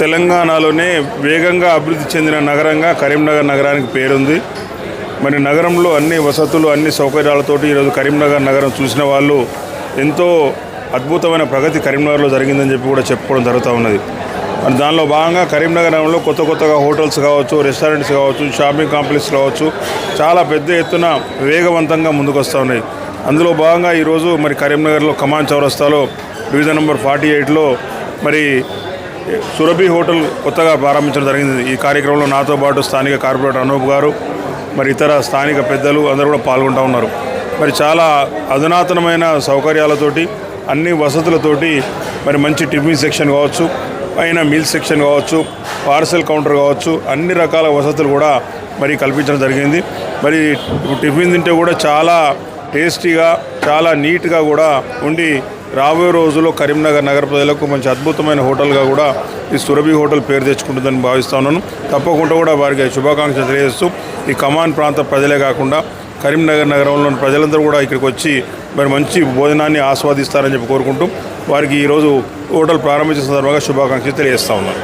తెలంగాణలోనే వేగంగా అభివృద్ధి చెందిన నగరంగా కరీంనగర్ నగరానికి పేరుంది. మరి నగరంలో అన్ని వసతులు అన్ని సౌకర్యాలతోటి ఈరోజు కరీంనగర్ నగరం చూసిన వాళ్ళు ఎంతో అద్భుతమైన ప్రగతి కరీంనగర్లో జరిగిందని చెప్పి కూడా చెప్పుకోవడం జరుగుతూ ఉన్నది. మరి దానిలో భాగంగా కరీంనగర్ నగరంలో కొత్త కొత్తగా హోటల్స్ కావచ్చు రెస్టారెంట్స్ కావచ్చు షాపింగ్ కాంప్లెక్స్ కావచ్చు చాలా పెద్ద ఎత్తున వేగవంతంగా ముందుకొస్తూ ఉన్నాయి. అందులో భాగంగా ఈరోజు మరి కరీంనగర్లో కమాన్ చౌరస్తాలో డివిజన్ నెంబర్ ఫార్టీ ఎయిట్లో మరి సురభి హోటల్ కొత్తగా ప్రారంభించడం జరిగింది. ఈ కార్యక్రమంలో నాతో పాటు స్థానిక కార్పొరేటర్ అనూప్ గారు మరి ఇతర స్థానిక పెద్దలు అందరూ కూడా పాల్గొంటూ ఉన్నారు. మరి చాలా అధునాతనమైన సౌకర్యాలతోటి అన్ని వసతులతోటి మరి మంచి టిఫిన్ సెక్షన్ కావచ్చు పైన మీల్ సెక్షన్ కావచ్చు పార్సల్ కౌంటర్ కావచ్చు అన్ని రకాల వసతులు కూడా మరి కల్పించడం జరిగింది. మరి టిఫిన్ తింటే కూడా చాలా టేస్టీగా చాలా నీట్గా కూడా ఉండి రాబోయే రోజుల్లో కరీంనగర్ నగర ప్రజలకు మంచి అద్భుతమైన హోటల్గా కూడా ఈ సురభి హోటల్ పేరు తెచ్చుకుంటుందని భావిస్తున్నాను తప్పకుండా కూడా వారికి శుభాకాంక్షలు తెలియజేస్తూ ఈ కమాన్ ప్రాంత ప్రజలే కాకుండా కరీంనగర్ నగరంలోని ప్రజలందరూ కూడా ఇక్కడికి వచ్చి మరి మంచి భోజనాన్ని ఆస్వాదిస్తారని చెప్పి కోరుకుంటూ వారికి ఈరోజు హోటల్ ప్రారంభించిన సందర్భంగా శుభాకాంక్షలు తెలియజేస్తా ఉన్నాను.